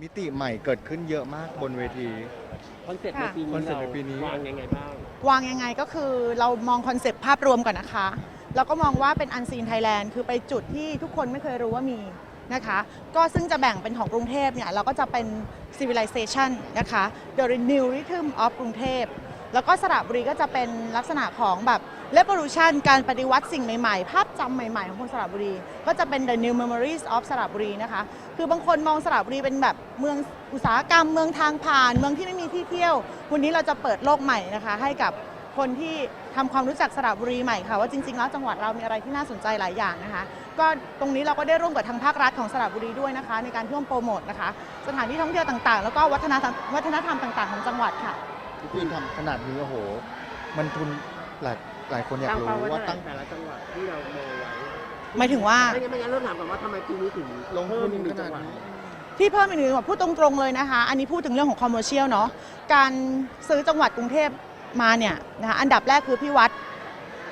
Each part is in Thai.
มิติใหม่เกิดขึ้นเยอะมากบนเวที คอนเซ็ปต์ในปีคอนี้นเซ็ปต์เราในปีนี้ วางยังไงบ้าง วางยังไงก็คือเรามองคอนเซปต์ภาพรวมก่อนนะคะ แล้วก็มองว่าเป็นอันซีนไทยแลนด์คือไปจุดที่ทุกคนไม่เคยรู้ว่ามีนะคะ ก็ซึ่งจะแบ่งเป็นของกรุงเทพเนี่ย เราก็จะเป็น civilization นะคะ the new rhythm of กรุงเทพ แล้วก็สระบุรีก็จะเป็นลักษณะของแบบ revolution การปฏิวัติสิ่งใหม่ๆ ภาพจำใหม่ๆ ของคนสระบุรี ก็จะเป็น the new memories of สระบุรีนะคะ คือบางคนมองสระบุรีเป็นแบบเมืองอุตสาหกรรม เมืองทางผ่าน เมืองที่ไม่มีที่เที่ยว วันนี้เราจะเปิดโลกใหม่นะคะ ให้กับคนที่ทำความรู้จักสระบุรีใหม่ค่ะว่าจริงๆแล้วจังหวัดเรามีอะไรที่น่าสนใจหลายอย่างนะคะ ก็ตรงนี้เราก็ได้ร่วมกับทางภาครัฐของสระบุรีด้วยนะคะ ในการร่วมโปรโมทนะคะ สถานที่ท่องเที่ยวต่างๆ แล้วก็วัฒนธรรมวัฒนธรรมต่างๆ ของจังหวัดค่ะพี่ปีนทำขนาดนี้โอ้โห มันทุนหลาย หลายคนอยากตั้งรู้เป้าไว้ว่าเท่าไหร่ตั้งแต่ละจังหวัดที่เรามองไว้หมายถึงว่าไม่งั้นไม่งั้นเริ่มถามก่อนว่าทำไมปีนี้ถึงลงทุเพิ่มนอีกหนึ่ขงจันาดงหวัดนี้ที่เพิ่มอีกหนึ่งจังหวัดพูดตรงๆเลยนะคะ อันนี้พูดถึงเรื่องของคอมเมอร์เชียลเนาะการซื้อจังหวัดกรุงเทพมาเนี่ยนะคะอันดับแรกคือพี่วัด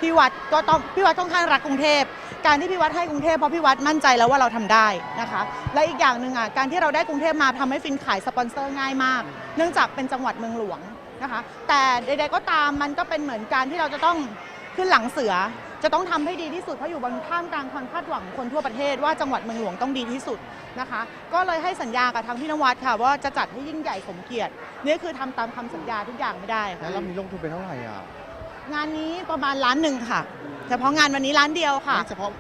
พี่วัดก็ต้องพี่วัดค่อนข้างรักกรุงเทพ การที่พี่วัดให้กรุงเทพเพราะพี่วัดมั่นใจแล้วว่าเราทำได้นะคะ และอีกอย่างหนึ่งอะการที่เราได้กรุงเทพมาทำให้ฟินขายสปอนเซอร์ง่ายมาก เนื่องจากเป็นจังหวัดเมืองหลวง นะคะ แต่ใดๆก็ตามมันก็เป็นเหมือนการที่เราจะต้องขึ้นหลังเสือ จะต้องทำให้ดีที่สุดเพราะอยู่บนท่ามกลางความคาดหวังของคนทั่วประเทศว่าจังหวัดเมืองหลวงต้องดีที่สุดนะคะ ก็เลยให้สัญญากับทางพี่นวัดค่ะ ว่าจะจัดให้ยิ่งใหญ่สมเกียรตินี่คือทำตามคำสัญญาทุกอย่างไม่ได้ค่ะแล้วเรามีลงทุนไปเท่าไหร่อะงานนี้ประมาณล้านหนึ่งค่ะเฉพาะงานวันนี้ล้านเดียวค่ะไม่เฉพาะ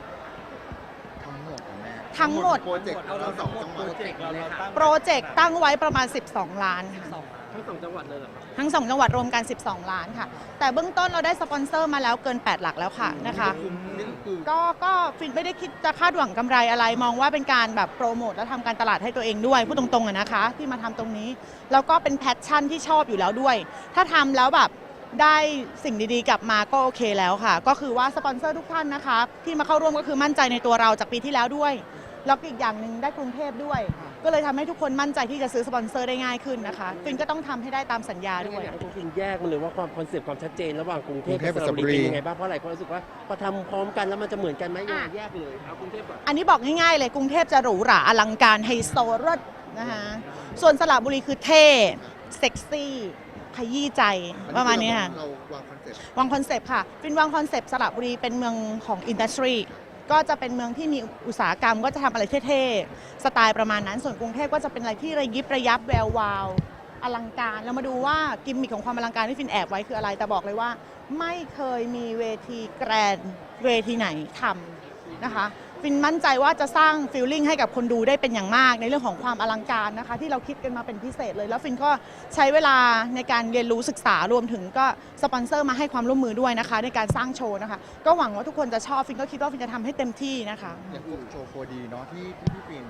ทั้งหมดของแม่ทั้งหมดโปรเจกต์เราสองจังหวัดโปรเจกต์ตั้งไว้ประมาณ 12 ล้านค่ะ ทั้งสองจังหวัดเลยเหรอครับทั้ง2จังหวัดรวมกัน 12 ล้านค่ะ แต่เบื้องต้นเราได้สปอนเซอร์มาแล้วเกิน 8 หลักแล้วค่ะนะคะนี่คือก็ก็ฟินไม่ได้คิดจะคาดหวังกำไรอะไร มองว่าเป็นการแบบโปรโมทและทำการตลาดให้ตัวเองด้วยพูดตรงๆอะนะคะ ที่มาทำตรงนี้ แล้วก็เป็นแพชชั่นที่ชอบอยู่แล้วด้วย ถ้าทำแล้วแบบได้สิ่งดีๆกลับมาก็โอเคแล้วค่ะ ก็คือว่าสปอนเซอร์ทุกท่านนะคะ ที่มาเข้าร่วมก็คือมั่นใจในตัวเราจากปีที่แล้วด้วยแล้วก็อีกอย่างหนึ่งได้กรุงเทพด้วย ก็เลยทำให้ทุกคนมั่นใจที่จะซื้อสปอนเซอร์ได้ง่ายขึ้นนะคะฟินก็ต้องทำให้ได้ตามสัญญาด้ด้ววยยอยากให้คุณแยกมันเลยว่าความคอนเซ็ปต์ความชัดเจนระหว่างกรุงเทพกรุงเทพกับกับสระบุรีสระบุรี เป็นยังไงบ้างเพราะหลายคนรู้สึกว่าพอทำพร้อมกันแล้วมันจะเหมือนกันไหมอย่าอะ แยกเลยเอากรุงเทพก่อน อันนี้บอกง่ายๆเลยกรุงเทพจะหรูหราอลังการไฮโซรสนะคะส่วนสระบุรีคือเท่เซ็กซี่ขยี้ใจประมาณนี้ค่ะ เราวางคอนเซ็ปต์วางคอนเซปต์ค่ะฟินวางคอนเซปต์สระบุรีเป็นเมืองของอินดัสทรี ก็จะเป็นเมืองที่มีอุตสาหกรรมก็จะทำอะไรเท่ๆ สไตล์ประมาณนั้น ส่วนกรุงเทพก็จะเป็นอะไรที่ระยิบระยับแวววาว อลังการ เรามาดูว่ากิมมิคของความอลังการที่ฟินแอบไว้คืออะไร แต่บอกเลยว่า ไม่เคยมีเวทีแกรนเวทีไหนทำนะคะ ฟินมั่นใจว่าจะสร้างฟิลลิ่งให้กับคนดูได้เป็นอย่างมาก ในเรื่องของความอลังการนะคะ ที่เราคิดกันมาเป็นพิเศษเลย แล้วฟินก็ใช้เวลาในการเรียนรู้ศึกษารวมถึงก็สปอนเซอร์มาให้ความร่วมมือด้วยนะคะ ในการสร้างโชว์นะคะ ก็หวังว่าทุกคนจะชอบฟินก็คิดว่าฟินจะทำให้เต็มที่นะคะ อย่างพวกโชว์โฟดีเนาะที่ที่พี่ปีน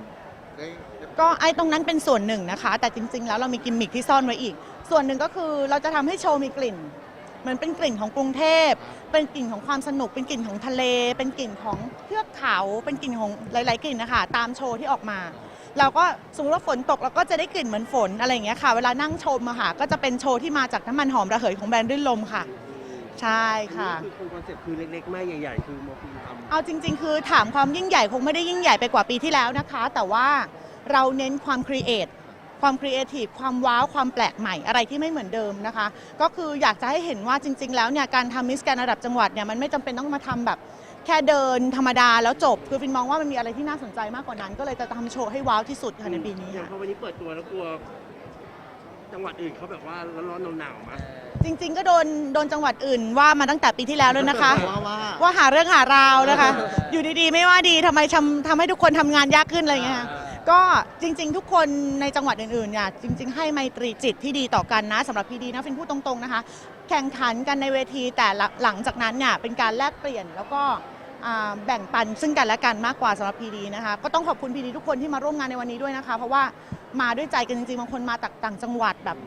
ได้ได้ก็ไอ้ตรงนั้นเป็นส่วนหนึ่งนะคะ แต่จริง ๆ แล้วเรามีกิมมิคที่ซ่อนไว้อีก ส่วนหนึ่งก็คือเราจะทำให้โชว์มีกลิ่นเห มือนเป็นกลิ่นของกรุงเทพ เป็นกลิ่นของความสนุก เป็นกลิ่นของทะเล เป็นกลิ่นของเทือกเขา เป็นกลิ่นของหลาย ๆ กลิ่นนะคะตามโชว์ที่ออกมา เราก็สมมติว่าฝนตกเราก็จะได้กลิ่นเหมือนฝนอะไรอย่างเงี้ยค่ะ เวลานั่งชมอะค่ะก็จะเป็นโชว์ที่มาจากน้ำมันหอมระเหยของแบรนด์รื่นลมค่ะ ใช่ค่ะอันนี้คือคอนเซ็ปต์คือเล็กๆ ไม่ใหญ่ๆ คือโมฟินทำเอาจริง ๆ คือถามความยิ่งใหญ่คงไม่ได้ยิ่งใหญ่ไปกว่าปีที่แล้วนะคะ แต่ว่าเราเน้นความครีเอท ความครีเอทีฟความว้าวความแปลกใหม่อะไรที่ไม่เหมือนเดิมนะคะ ก็คืออยากจะให้เห็นว่าจริง ๆ แล้วเนี่ยการทำมิสแกนระดับจังหวัดเนี่ยมันไม่จำเป็นต้องมาทำแบบ แค่เดินธรรมดาแล้วจบ คือฟินมองว่ามันมีอะไรที่น่าสนใจมากกว่านั้น ก็เลยจะทำโชว์ให้ว้าวที่สุดค่ะในปีนี้อย่างค่ะ พอวันนี้เปิดตัวแล้วกลัว จังหวัดอื่นเขาแบบว่าร้อนๆหนาวๆมาจริงๆ ก็โดนโดนจังหวัดอื่นว่ามาตั้งแต่ปีที่แล้วแล้วนะคะ ว่าว่าว่าหาเรื่องหาราวนะคะ อยู่ดีๆ ไม่ว่าดีทำไมทำทำให้ทุกคนทำงานยากขึ้นอะไรอย่างเงี้ยค่ะ ก็จริง ๆ ทุกคนในจังหวัดอื่นๆเนี่ยจริง ๆ ให้ไมตรีจิตที่ดีต่อกันนะสำหรับพีดีนะฟินพูดตรงๆนะคะ แข่งขันกันในเวทีแต่หลังจากนั้นเนี่ยเป็นการแลกเปลี่ยนแล้วก็แบ่งปันซึ่งกันและกันมากกว่าสำหรับพีดีนะคะก็ต้องขอบคุณพีดีทุกคนที่มาร่วมงานในวันนี้ด้วยนะคะ เพราะว่ามาด้วยใจกันจริงๆบางคนมาจากต่างจังหวัดแบบ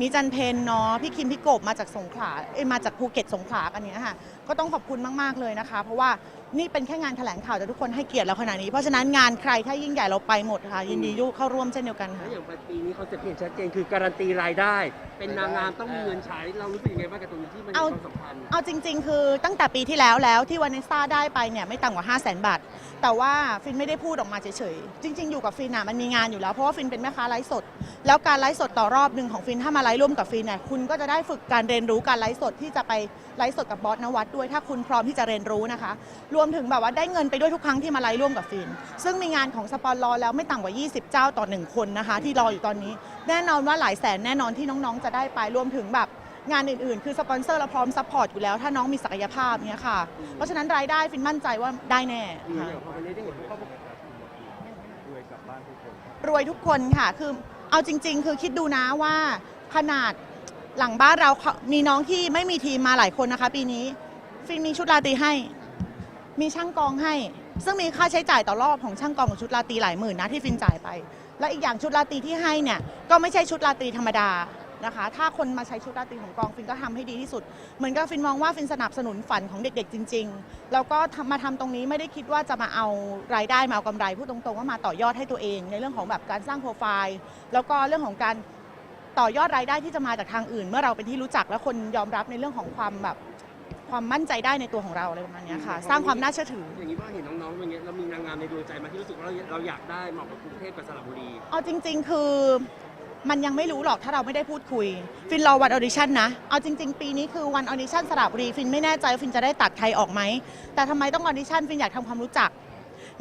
มีจันเพนเนาะพี่คิมพี่กบมาจากสงขลาเอ้มาจากภูเก็ตสงขลากันเนี้ยค่ะก็ต้องขอบคุณมากๆเลยนะคะ เพราะว่า นี่เป็นแค่งานแถลงข่าวแต่ทุกคนให้เกียรติเราขนาดนี้ เพราะฉะนั้นงานใครถ้ายิ่งใหญ่เราไปหมดค่ะ ยินดียุเข้าร่วมเช่นเดียวกันแล้วค่ะอย่างปีนี้เขาจะเปลี่ยนชัดเจนคือการันตีรายได้ เป็นนางงามต้องมีเงินใช้เรารู้สึกยังไงบ้างกับตรงนี้ที่มันมีเอา ความสำคัญ เอาจริง ๆ คือตั้งแต่ปีที่แล้วแล้วที่วานิสต้าได้ไปเนี่ยไม่ต่ำกว่า 5 0 0 0 0 0บาท แต่ว่าฟินไม่ได้พูดออกมาเฉยๆ จริง ๆ อยู่กับฟินอะมันมีงานอยู่แล้ว เพราะว่าฟินเป็นแม่ค้าไลฟ์สด แล้วการไลฟ์สดต่อรอบหนึ่งของฟินถ้ามาไลฟ์ร่วมกับฟินเนี่ยคุณก็จะได้ฝึกการเรียนรู้การไลฟ์สดที่จะไปไลฟ์สดกับบอสนวัดด้วย ถ้าคุณพร้อมที่จะเรียนรู้นะคะรวมมถึงแบบว่าได้เงินไปด้วยทุกครั้งที่มาไลฟ์ร่วมกับฟิน ซึ่งมีงานของสปอนรอแล้วไม่ต่ำกว่า 20 เจ้าต่อหนึ่งคนนะคะ ที่รออยู่ตอนนี้ แน่นอนว่าหลายแสนแน่นอนที่น้องๆ จะได้ไปรวมถึงแบบงานอื่นๆ คือสปอนเซอร์เราพร้อมซัพพอร์ตอยู่แล้ว ถ้าน้องมีศักยภาพเนี่ยค่ะ เพราะฉะนั้นรายได้ฟินมั่นใจว่าได้แน่ค่ะพอวันนี้ได้เห็นเขาบอกรวยทุกคนค่ะ คือเอาจริง ๆ คือคิดดูนะว่าขนาดหลังบ้านเราเขามีน้องที่ไม่มีทีมมาหลายคนนะคะ ปีนี้ ฟินมีชุดราตรีให้ มีช่างกองให้ ซึ่งมีค่าใช้จ่ายต่อรอบของช่างกองของชุดราตรีหลายหมื่นนะที่ฟินจ่ายไป และอีกอย่างชุดราตรีที่ให้เนี่ยก็ไม่ใช่ชุดราตรีธรรมดานะคะ ถ้าคนมาใช้ชุดราตรีของกองฟินก็ทำให้ดีที่สุด เหมือนกับฟินมองว่าฟินสนับสนุนฝันของเด็กๆจริง ๆ แล้วก็มาทำตรงนี้ไม่ได้คิดว่าจะมาเอารายได้มาเอากำไรพูดตรงๆว่ามาต่อยอดให้ตัวเอง ในเรื่องของแบบการสร้างโปรไฟล์ แล้วก็เรื่องของการต่อยอดรายได้ที่จะมาจากทางอื่น เมื่อเราเป็นที่รู้จักและคนยอมรับในเรื่องของความแบบ ความมั่นใจได้ในตัวของเราอะไรประมาณเนี้ยค่ะ สร้างความน่าเชื่อถือ อย่างนี้ว่าเห็นน้องๆอย่างเงี้ยเรามีนางงามในดวงใจไหมาที่รู้สึกว่าเราเราอยากได้เหมาะกับกรุงเทพกับสระบุรี เอาจริง ๆ คือมันยังไม่รู้หรอกถ้าเราไม่ได้พูดคุย ฟินรอวันออดิชั่นนะ เอาจริง ๆ ปีนี้คือวันออดิชั่นสระบุรี ฟินไม่แน่ใจว่าฟินจะได้ตัดใครออกไหม แต่ทำไมต้องออดิชั่น ฟินอยากทำความรู้จัก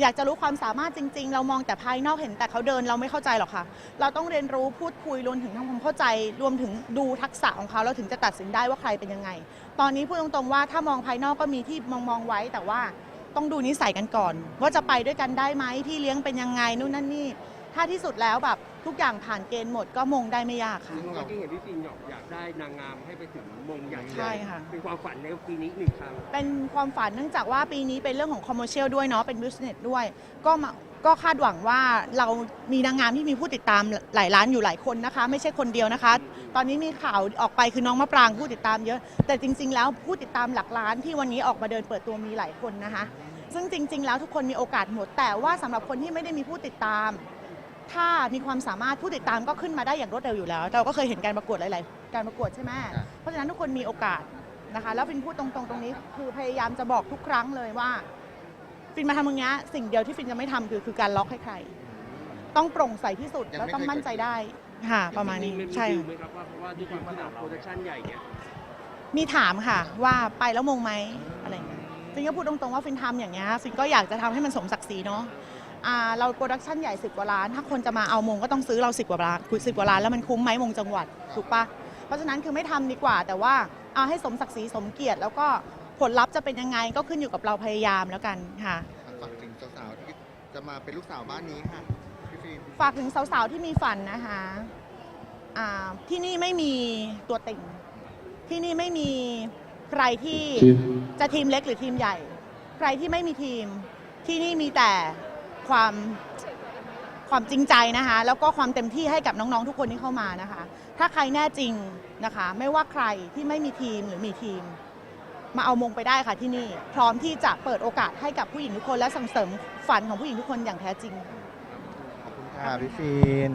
อยากจะรู้ความสามารถจริง ๆ เรามองแต่ภายนอกเห็นแต่เขาเดินเราไม่เข้าใจหรอกค่ะ เราต้องเรียนรู้พูดคุยรวมถึงทำความเข้าใจ รวมถึงดูทักษะของเขาเราถึงจะตัดสินได้ว่าใครเป็นยังไง ตอนนี้พูดตรงๆว่าถ้ามองภายนอกก็มีที่มองมองๆไว้แต่ว่าต้องดูนิสัยกันก่อน ว่าจะไปด้วยกันได้ไหมพี่เลี้ยงเป็นยังไงนู่นนั่นนี่ ถ้าที่สุดแล้วแบบทุกอย่างผ่านเกณฑ์หมดก็มงได้ไม่ยากค่ะ เมื่อกี้เห็นพี่ฟินบอกอยากได้นางงามให้ไปถึงมงใหญ่ใช่ค่ะ เป็นความฝันในปีนี้อีกหนึ่งครั้งเป็นความฝันเนื่องจากว่าปีนี้เป็นเรื่องของคอมเมอร์เชียลด้วยเนาะเป็นบิสเนสด้วย ก็มาก็คาดหวังว่าเรามีนางงามที่มีผู้ติดตามหลายล้านอยู่หลายคนนะคะ ไม่ใช่คนเดียวนะคะ ตอนนี้มีข่าวออกไปคือน้องมะปรางผู้ติดตามเยอะ แต่จริง ๆ แล้วผู้ติดตามหลักล้านที่วันนี้ออกมาเดินเปิดตัวมีหลายคนนะคะ ซึ่งจริง ๆ แล้วทุกคนมีโอกาสหมดแต่ว่าสำหรับคนที่ไม่ได้มีผู้ติดตาม ถ้ามีความสามารถผู้ติดตามก็ขึ้นมาได้อย่างรวดเร็วอยู่แล้ว เราก็เคยเห็นการประกวดหลาย ๆ การประกวดใช่ไหมครับเพราะฉะนั้นทุกคนมีโอกาสนะคะ แล้วฟินพูดตรง ๆ ตรงนี้ คือพยายามจะบอกทุกครั้งเลยว่า ฟินมาทำตรงเนี้ยสิ่งเดียวที่ฟินจะไม่ทำคือคือการล็อกให้ใคร ต้องโปร่งใสที่สุดยังแล้วไม่ต้องเคยมั่นใจได้ค่ะประมาณนี้มีใช่ดิวไหมครับว่าเพราะว่าด้วยความที่เราโปรดักชั่นใหญ่เนี่ยมีถามค่ะว่าไปแล้วมงไหมอะไรอย่างเงี้ยฟินก็พูดตรงๆว่าฟินทำอย่างเงี้ยฟินก็อยากจะทำให้มันสมศักดิ์ศรีเนาะ อ่าเราโปรดักชันใหญ่สิบกว่าล้าน ถ้าคนจะมาเอามงก็ต้องซื้อเราสิบกว่าล้านสิบกว่าล้านแล้วมันคุ้มไหมมงจังหวัดถูกปะเพราะฉะนั้นคือไม่ทำดีกว่า แต่ว่าเอาให้สมศักดิ์ศรีสมเกียรติ แล้วก็ผลลัพธ์จะเป็นยังไงก็ขึ้นอยู่กับเราพยายามแล้วกันค่ะ ฝากถึงสาวๆที่จะมาเป็นลูกสาวบ้านนี้ค่ะพี่ฟิล์มฝากถึงสาวๆ ที่มีฝันนะคะอ่าที่นี่ไม่มีตัวเต็งที่นี่ไม่มีใครที่จะทีมเล็กหรือทีมใหญ่ ใครที่ไม่มีทีม ที่นี่มีแต่ ความความจริงใจนะคะ แล้วก็ความเต็มที่ให้กับน้องๆทุกคนที่เข้ามานะคะ ถ้าใครแน่จริงนะคะ ไม่ว่าใครที่ไม่มีทีมหรือมีทีม มาเอามงไปได้ค่ะที่นี่ พร้อมที่จะเปิดโอกาสให้กับผู้หญิงทุกคนและส่งเสริมฝันของผู้หญิงทุกคนอย่างแท้จริง ขอบคุณค่ะพี่ฟิล